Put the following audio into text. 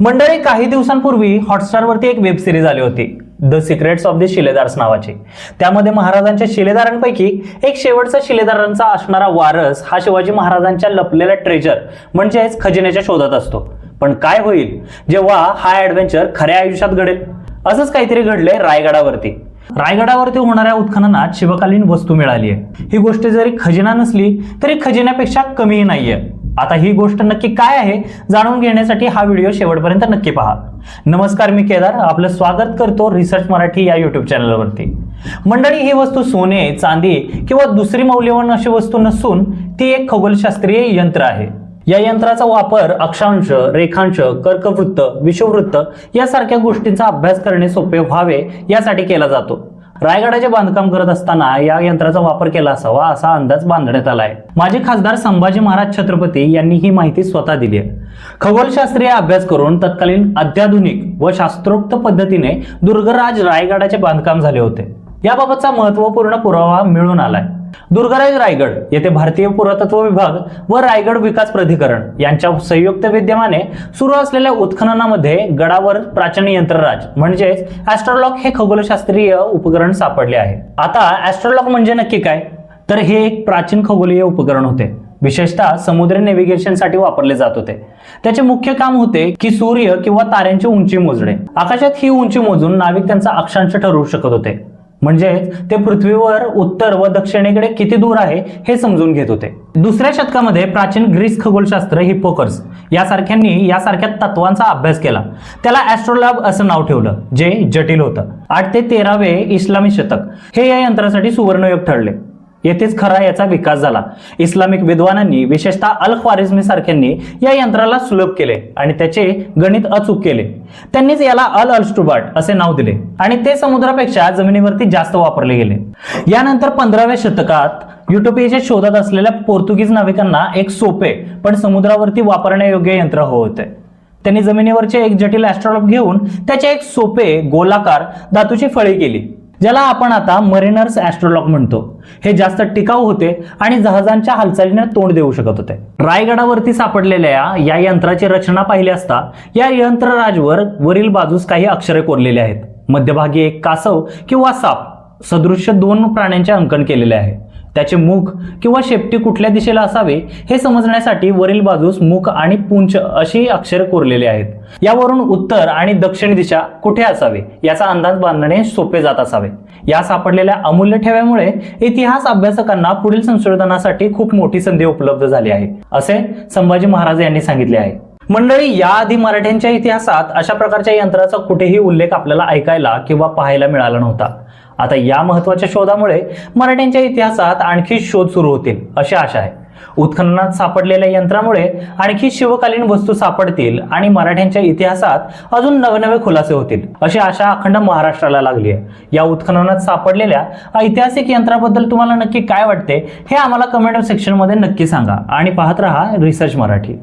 मंडळी काही दिवसांपूर्वी हॉटस्टारवरती एक वेब सिरीज आली होती द सिक्रेट्स ऑफ द शिलेदार्स नावाची. त्यामध्ये महाराजांच्या शिलेदारांपैकी एक शेवटचा शिलेदारांचा असणारा वारस हा शिवाजी महाराजांच्या लपलेला ट्रेजर म्हणजेच खजिन्याच्या शोधात असतो. पण काय होईल? जेव्हा हा ऍडव्हेंचर खऱ्या आयुष्यात घडेल. असंच काहीतरी घडलंय रायगडावरती. रायगडावरती होणाऱ्या उत्खननात शिवकालीन वस्तू मिळाली आहे ही गोष्ट जरी खजिना नसली तरी खजिन्यापेक्षा कमीही नाहीये. आता ही गोष्ट नक्की काय आहे जाणून घेण्यासाठी हा व्हिडिओ शेवटपर्यंत नक्की पहा. नमस्कार मी केदार. आपलं स्वागत करतो रिसर्च मराठी या युट्यूब चॅनलवरती मंडळी ही वस्तू सोने चांदी किंवा दुसरी मौल्यवान अशी वस्तू नसून ती एक खगोलशास्त्रीय यंत्र आहे. या यंत्राचा वापर अक्षांश रेखांश कर्कवृत्त विषुववृत्त यासारख्या गोष्टींचा अभ्यास करणे सोपे व्हावे यासाठी केला जातो. रायगडाचे बांधकाम करत असताना या यंत्राचा वापर केला असावा असा अंदाज बांधण्यात आलाय. माजी खासदार संभाजी महाराज छत्रपती यांनी ही माहिती स्वतः दिली आहे. खगोलशास्त्रीय अभ्यास करून तत्कालीन अत्याधुनिक व शास्त्रोक्त पद्धतीने दुर्गराज रायगडाचे बांधकाम झाले होते. याबाबतचा महत्त्वपूर्ण पुरावा मिळून आलाय. दुर्गराज रायगड येथे भारतीय पुरातत्व विभाग व रायगड विकास प्राधिकरण यांच्या संयुक्त विद्यमाने सुरू असलेल्या उत्खननामध्ये गडावर प्राचीन यंत्रराज म्हणजेच ऍस्ट्रॉलॉक हे खगोलशास्त्रीय उपकरण सापडले आहे. आता ऍस्ट्रॉलॉक म्हणजे नक्की काय? तर हे एक प्राचीन खगोलीय उपकरण होते. विशेषतः समुद्र नेव्हिगेशनसाठी वापरले जात होते. त्याचे मुख्य काम होते की सूर्य किंवा ताऱ्यांची उंची मोजणे. आकाशात ही उंची मोजून नाविक त्यांचा अक्षांश ठरवू शकत होते. म्हणजेच ते पृथ्वीवर उत्तर व दक्षिणेकडे किती दूर आहे हे समजून घेत होते. दुसऱ्या शतकामध्ये प्राचीन ग्रीस खगोलशास्त्र हिप्पोकर्स यासारख्यांनी यासारख्या तत्वांचा अभ्यास केला. त्याला ॲस्ट्रोलॅब असं नाव ठेवलं जे जटिल होतं. आठ ते तेरावे इस्लामी शतक. हे या यंत्रासाठी सुवर्णयोग ठरले. येथेच खरा याचा विकास झाला. इस्लामिक विद्वानांनी विशेषतः अल ख्वारिझमी सारख्यांनी या यंत्राला सुलभ केले आणि त्याचे गणित अचूक केले. त्यांनीच याला अल अल्स्टुबाट असे नाव दिले आणि ते समुद्रापेक्षा जमिनीवरती जास्त वापरले गेले. यानंतर पंधराव्या शतकात युटोपियाच्या शोधात असलेल्या पोर्तुगीज नाविकांना एक सोपे पण समुद्रावरती वापरण्यायोग्य यंत्र हवं होते. त्यांनी जमिनीवरचे एक जटिल ॲस्ट्रॉलॉप घेऊन त्याचे एक सोपे गोलाकार धातूची फळी केली. ज्याला आपण आता मरिनर्स ऍस्ट्रोलॉक म्हणतो. हे जास्त टिकाऊ होते आणि जहाजांच्या हालचालीने तोंड देऊ शकत होते. रायगडावरती सापडलेल्या या यंत्राची रचना पाहिली असता या यंत्रराजवर वरील बाजूस काही अक्षरे कोरलेली आहेत. मध्यभागी एक कासव किंवा साप सदृश्य दोन प्राण्यांचे अंकन केलेले आहे. त्याचे मुख किंवा शेपटी कुठल्या दिशेला असावे हे समजण्यासाठी वरील बाजूस मुख आणि पुंछ अशी अक्षर कोरलेले आहेत. यावरून उत्तर आणि दक्षिण दिशा कुठे असावे? याचा अंदाज बांधणे सोपे जात असावे. या सापडलेल्या अमूल्य ठेव्यामुळे इतिहास अभ्यासकांना पुढील संशोधनासाठी खूप मोठी संधी उपलब्ध झाली आहे असे संभाजी महाराज यांनी सांगितले आहे. मंडळी याआधी मराठ्यांच्या इतिहासात अशा प्रकारच्या यंत्राचा कुठेही उल्लेख आपल्याला ऐकायला किंवा पाहायला मिळाला नव्हता. आता या महत्त्वाच्या शोधामुळे मराठ्यांच्या इतिहासात आणखी शोध सुरू होतील अशी आशा आहे. उत्खननात सापडलेल्या यंत्रामुळे आणखी शिवकालीन वस्तू सापडतील आणि मराठ्यांच्या इतिहासात अजून नवनवे खुलासे होतील अशी आशा अखंड महाराष्ट्राला लागली आहे. या उत्खननात सापडलेल्या ऐतिहासिक यंत्राबद्दल तुम्हाला नक्की काय वाटते हे आम्हाला कमेंट सेक्शनमध्ये नक्की सांगा आणि पाहत रहा रिसर्च मराठी.